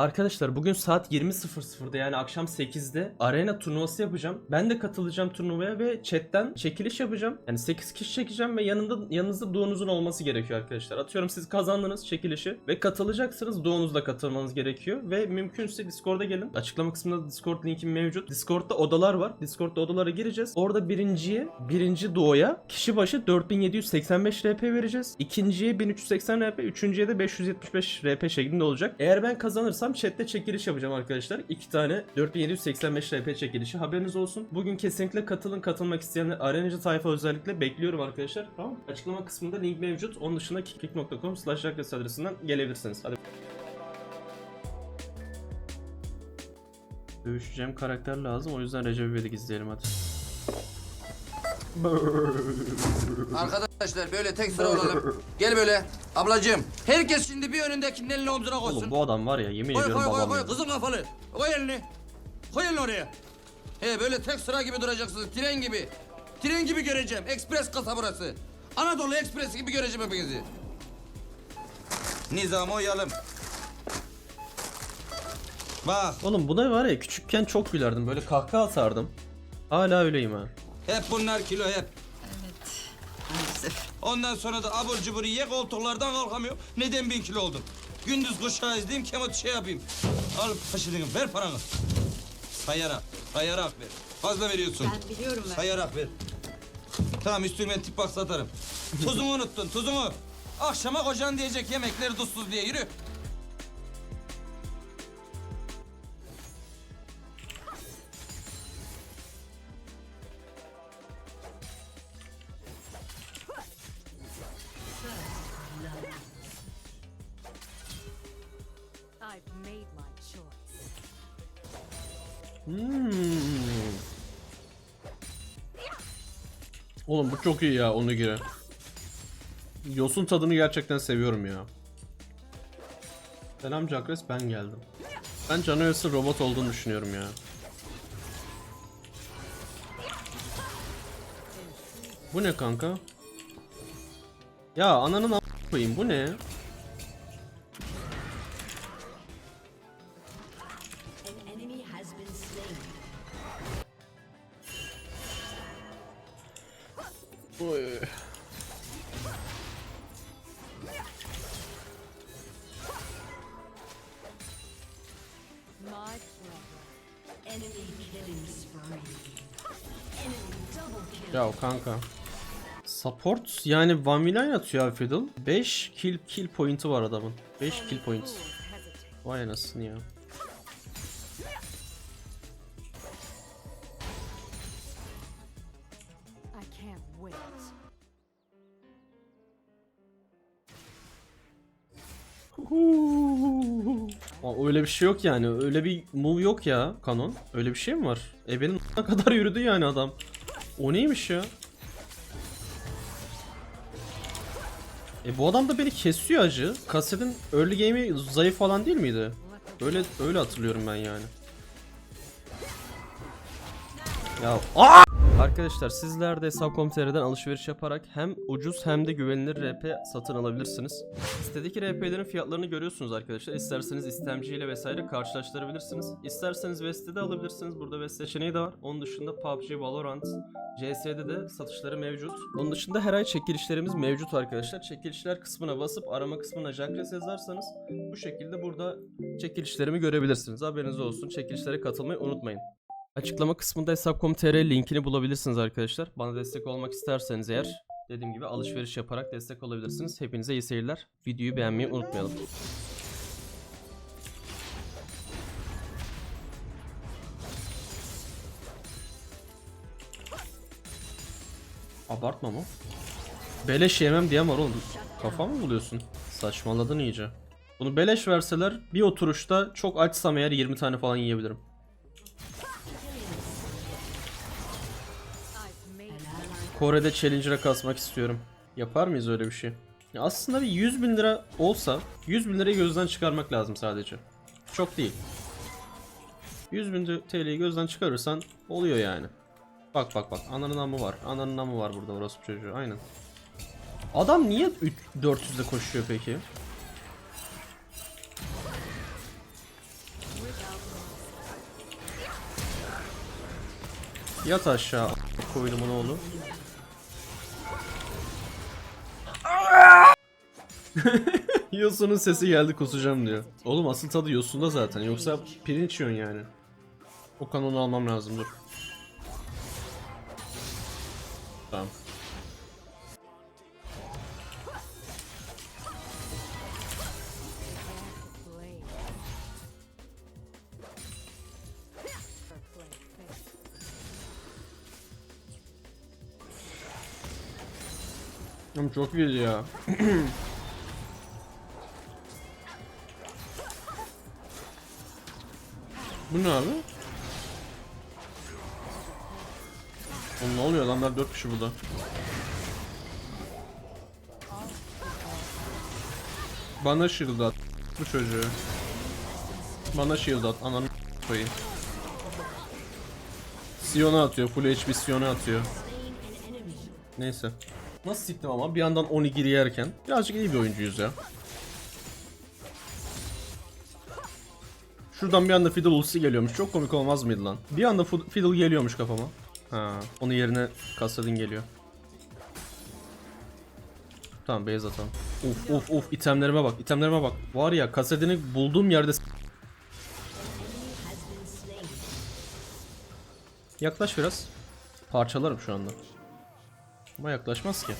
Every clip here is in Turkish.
Arkadaşlar bugün saat 20.00'da yani akşam 8'de arena turnuvası yapacağım. Ben de katılacağım turnuvaya ve chatten çekiliş yapacağım. Yani 8 kişi çekeceğim ve yanında yanınızda doğunuzun olması gerekiyor arkadaşlar. Atıyorum siz kazandınız çekilişi ve katılacaksınız. Doğunuzla katılmanız gerekiyor ve mümkünse Discord'a gelin. Açıklama kısmında Discord linkim mevcut. Discord'da odalar var. Discord'da odalara gireceğiz. Orada birinciye, birinci doğuya kişi başı 4785 RP vereceğiz. İkinciye 1380 RP, üçüncüye de 575 RP şeklinde olacak. Eğer ben kazanırsam chatte çekiliş yapacağım arkadaşlar. İki tane 4785 RP çekilişi haberiniz olsun. Bugün kesinlikle katılın. Katılmak isteyenler arenacı tayfa özellikle bekliyorum arkadaşlar. Tamam? Açıklama kısmında link mevcut. Onun dışında kick.com slash adresinden gelebilirsiniz. Hadi. Dövüşeceğim karakter lazım. O yüzden Recep İvedik izleyelim hadi. Arkadaşlar böyle tek sıra olalım. Gel böyle. Ablacığım. Herkes şimdi bir önündekinin elini omzuna koysun. Oğlum bu adam var ya yemin koy ediyorum koy koy babam. koy. ya. Kızıl kafalı. Koy elini. Koy elini oraya. He böyle tek sıra gibi duracaksınız. Tren gibi. Tren gibi göreceğim. Ekspres kasa burası. Anadolu Ekspresi gibi göreceğim hepinizi. Nizam oyalım. Bak Oğlum buna var ya küçükken çok gülerdim. Böyle kahkaha atardım. Hala öyleyim ha. Hep bunlar kilo hep. Maalesef. Ondan sonra da abur cubur ye koltuklardan kalkamıyor. Neden bin kilo oldum? Gündüz kuşağı izleyeyim kemot şey yapayım. Al paşadını ver paranı. Sayarak, sayarak ver. Fazla veriyorsun. Ben biliyorum ben. Sayarak ver. Tamam üstüme tip bak satarım. Tuzunu unuttun tuzunu. Akşama kocan diyecek yemekleri tuzsuz diye yürü. Hmm. Oğlum bu çok iyi ya onu göre. Yosun tadını gerçekten seviyorum ya. Selam Cakres ben geldim. Ben Canoyos'un robot olduğunu düşünüyorum ya. Bu ne kanka? Ya ananın a- koyayım bu ne? Ya kanka. Support yani Van Vliet atıyor abi Fiddle. 5 kill kill point'i var adamın. 5 kill point. Vay anasını ya. Aa, öyle bir şey yok yani. Öyle bir move yok ya kanon. Öyle bir şey mi var? E benim ne kadar yürüdü yani adam. O neymiş ya? E bu adam da beni kesiyor acı. Kasetin early game'i zayıf falan değil miydi? Öyle öyle hatırlıyorum ben yani. Ya Aa! Arkadaşlar sizler de Hesap.com.tr'den alışveriş yaparak hem ucuz hem de güvenilir RP satın alabilirsiniz. Sitedeki RP'lerin fiyatlarını görüyorsunuz arkadaşlar. İsterseniz istemciyle vesaire karşılaştırabilirsiniz. İsterseniz West'te alabilirsiniz. Burada West seçeneği de var. Onun dışında PUBG, Valorant, CS'de de satışları mevcut. Onun dışında her ay çekilişlerimiz mevcut arkadaşlar. Çekilişler kısmına basıp arama kısmına Jacques yazarsanız bu şekilde burada çekilişlerimi görebilirsiniz. Haberiniz olsun. Çekilişlere katılmayı unutmayın. Açıklama kısmında hesap.com.tr linkini bulabilirsiniz arkadaşlar. Bana destek olmak isterseniz eğer dediğim gibi alışveriş yaparak destek olabilirsiniz. Hepinize iyi seyirler. Videoyu beğenmeyi unutmayalım. Abartma mı? Beleş yemem diyen var oğlum. Kafa mı buluyorsun? Saçmaladın iyice. Bunu beleş verseler bir oturuşta çok açsam eğer 20 tane falan yiyebilirim. Kore'de Challenger'a kasmak istiyorum. Yapar mıyız öyle bir şey? Ya aslında bir 100 bin lira olsa 100 bin lirayı gözden çıkarmak lazım sadece. Çok değil. 100 bin TL'yi gözden çıkarırsan oluyor yani. Bak bak bak ananın amı var. Ananın amı var burada orospu çocuğu aynen. Adam niye 400'de koşuyor peki? Yat aşağı koydumun oğlu. Yosun'un sesi geldi kusacağım diyor. Oğlum asıl tadı Yosun'da zaten yoksa pirinç yiyorsun yani. O kanonu almam lazım dur. Tamam. Oğlum çok iyi ya. Bu ne abi? Oğlum ne oluyor adamlar 4 kişi burada. Bana shield at bu çocuğu. Bana shield at ananı koyayım. Sion'a atıyor full HP Sion'a atıyor. Neyse. Nasıl siktim ama bir yandan onigiri yerken birazcık iyi bir oyuncuyuz ya. Şuradan bir anda Fiddle ultisi geliyormuş. Çok komik olmaz mıydı lan? Bir anda Fiddle geliyormuş kafama. Ha, onun yerine Kassadin geliyor. Tamam base atalım. Uf uf uf itemlerime bak itemlerime bak. Var ya Kassadin'i bulduğum yerde Yaklaş biraz. Parçalarım şu anda. Ama yaklaşmaz ki.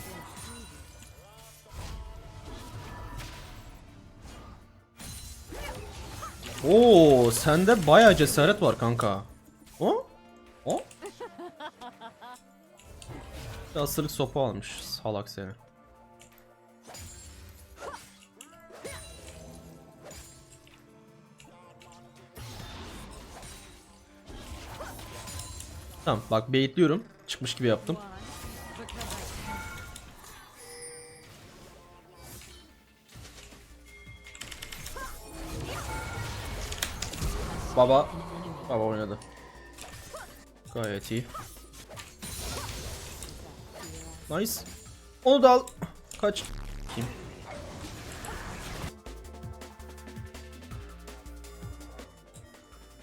Oo, sende bayağı cesaret var kanka. O? O? Asırlık sopa almış salak seni. Tamam bak baitliyorum. Çıkmış gibi yaptım. Baba. Baba oynadı. Gayet iyi. Nice. Onu da al. Kaç. Kim?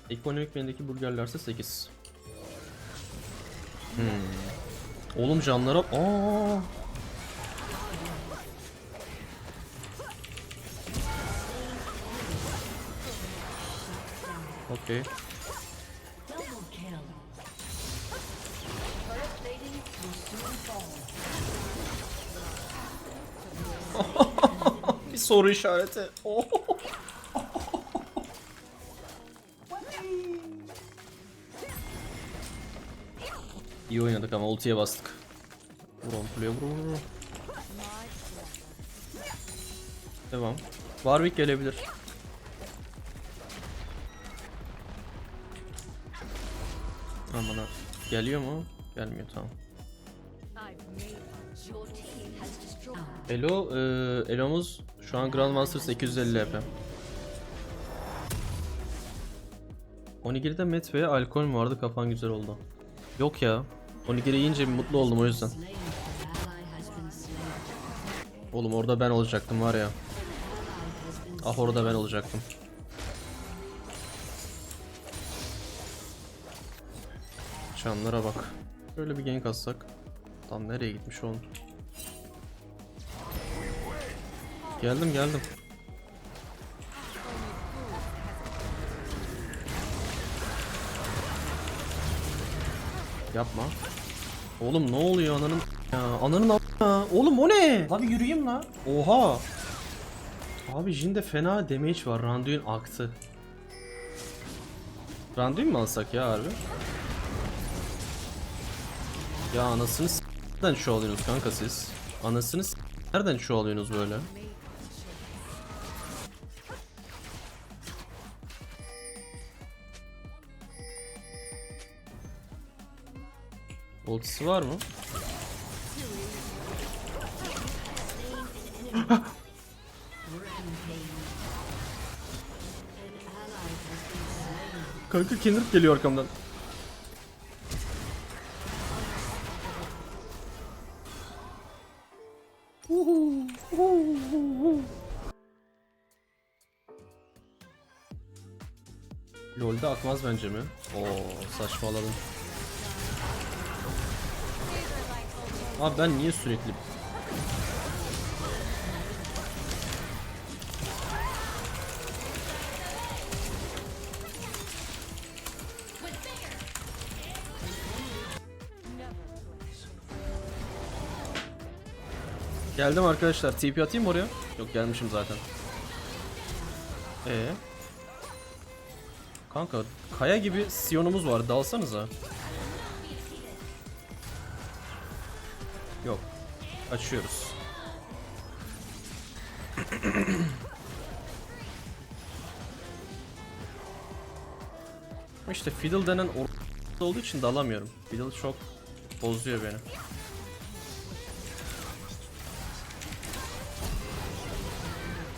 Ekonomik menüdeki burgerlerse 8. Hmm. Oğlum canlara... Aa. Okey. Bir soru işareti. İyi oynadık ama ultiye bastık. Vur on kuleye vur vur vur. Devam. Warwick gelebilir. Tamam bana geliyor mu? Gelmiyor tamam. Elo, e, Elo'muz şu an Grandmaster 850 HP. Onigiri'de met ve alkol vardı kafan güzel oldu. Yok ya. Onigiri yiyince mutlu oldum o yüzden. Oğlum orada ben olacaktım var ya. Ah orada ben olacaktım. Çanlara bak. Şöyle bir gank atsak. Tam nereye gitmiş oğlum? Geldim geldim. Yapma. Oğlum ne oluyor ananın ya ananın ya. Oğlum o ne? La bir yürüyeyim la. Oha. Abi Jin'de fena damage var. Randuin aktı. Randuin mi alsak ya harbi? Ya anasını nereden şu alıyorsunuz kanka siz? Anasını nereden şu alıyorsunuz böyle? Ultisi var mı? Kanka Kendrick geliyor arkamdan. LoL'de akmaz bence mi? Oo saçmaladım. Abi ben niye sürekli... Geldim arkadaşlar. TP atayım oraya? Yok gelmişim zaten. Ee. Kanka kaya gibi Sion'umuz var. Dalsanıza. Yok. Açıyoruz. işte Fiddle denen or olduğu için dalamıyorum. Fiddle çok bozuyor beni.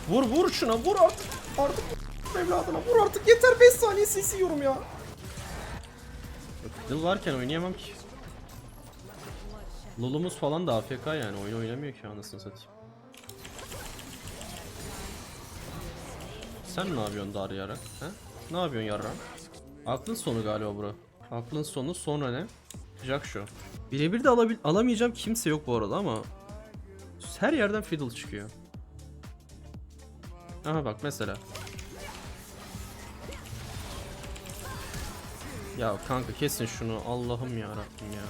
Vur vur şuna vur artık. Artık vur evladına vur artık yeter 5 saniye sesi yiyorum ya. Fiddle varken oynayamam ki. Lulumuz falan da AFK yani oyun oynamıyor ki anasını satayım. Sen ne yapıyorsun dar yarak? He? Ne yapıyorsun yarrak? Aklın sonu galiba bura. Aklın sonu sonra ne? Jack şu. Birebir de alabil alamayacağım kimse yok bu arada ama her yerden fiddle çıkıyor. Aha bak mesela. Ya kanka kesin şunu Allah'ım ya Rabbim ya.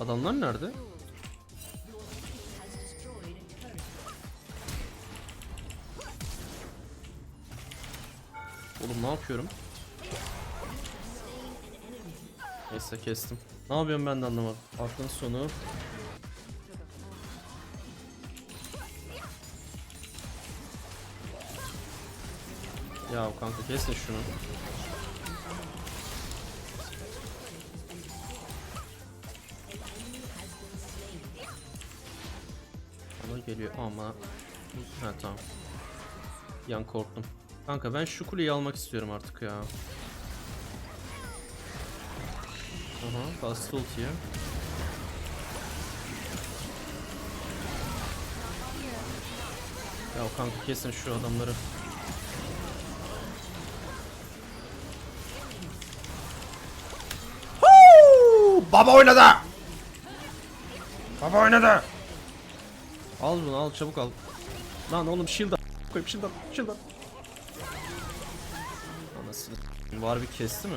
Adamlar nerede? Oğlum ne yapıyorum? Neyse kestim. Ne yapıyorum ben de anlamadım. Aklın sonu. Ya kanka kesin şunu. Bana geliyor ama ha tamam. Yan korktum. Kanka ben şu kuleyi almak istiyorum artık ya. Aha bastı ultiye. Ya kanka kesin şu adamları. Baba oynadı. Baba oynadı. Al bunu al çabuk al. Lan oğlum shield. Koyup shield al. Shield al. Anasını var bir kesti mi?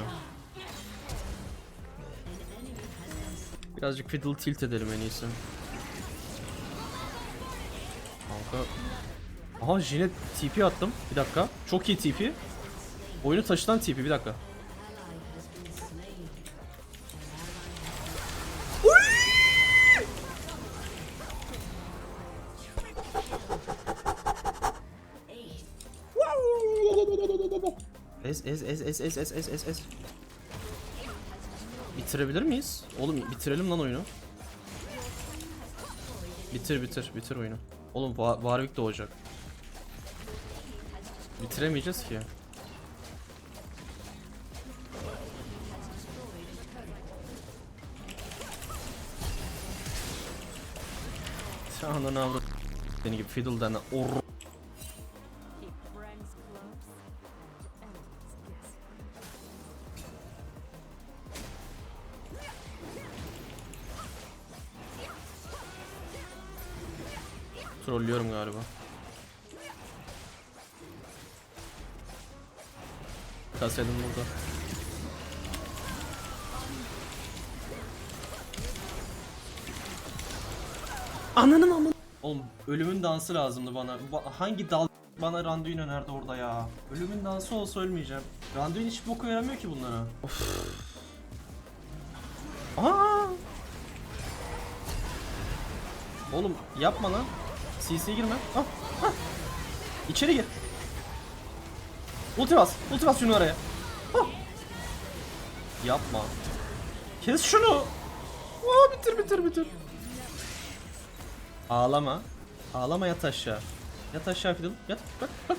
Birazcık fiddle tilt edelim en iyisi. Kanka. Aha Jine TP attım. Bir dakika. Çok iyi TP. Oyunu taşıtan TP bir dakika. ez ez ez ez ez ez ez ez. Bitirebilir miyiz? Oğlum bitirelim lan oyunu. Bitir bitir bitir oyunu. Oğlum Warwick doğacak. Bitiremeyeceğiz ki. Ananı avrat. Seni gibi fiddle'dan or Trollüyorum galiba. Kasedim burada. Ananın amın. Oğlum ölümün dansı lazımdı bana. Ba- hangi dal bana Randuin önerdi orada ya. Ölümün dansı olsa ölmeyeceğim. Randuin hiç boku yaramıyor ki bunlara. Of. Aa! Oğlum yapma lan. CC'ye girme. Ah, ah. İçeri gir. Ulti bas. Ulti bas şunu araya. Ah. Yapma. Kes şunu. Aa, bitir bitir bitir. Ağlama. Ağlama yat aşağı. Yat aşağı Fiddle. Yat. Bak bak.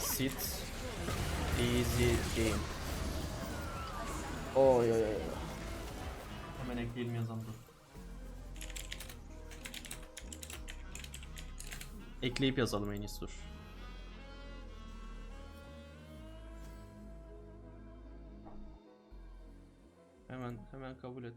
Sit. Easy game. Oy oy oy. Hemen ekleyelim yazalım dur. Ekleyip yazalım en iyisi dur. Hemen hemen kabul et.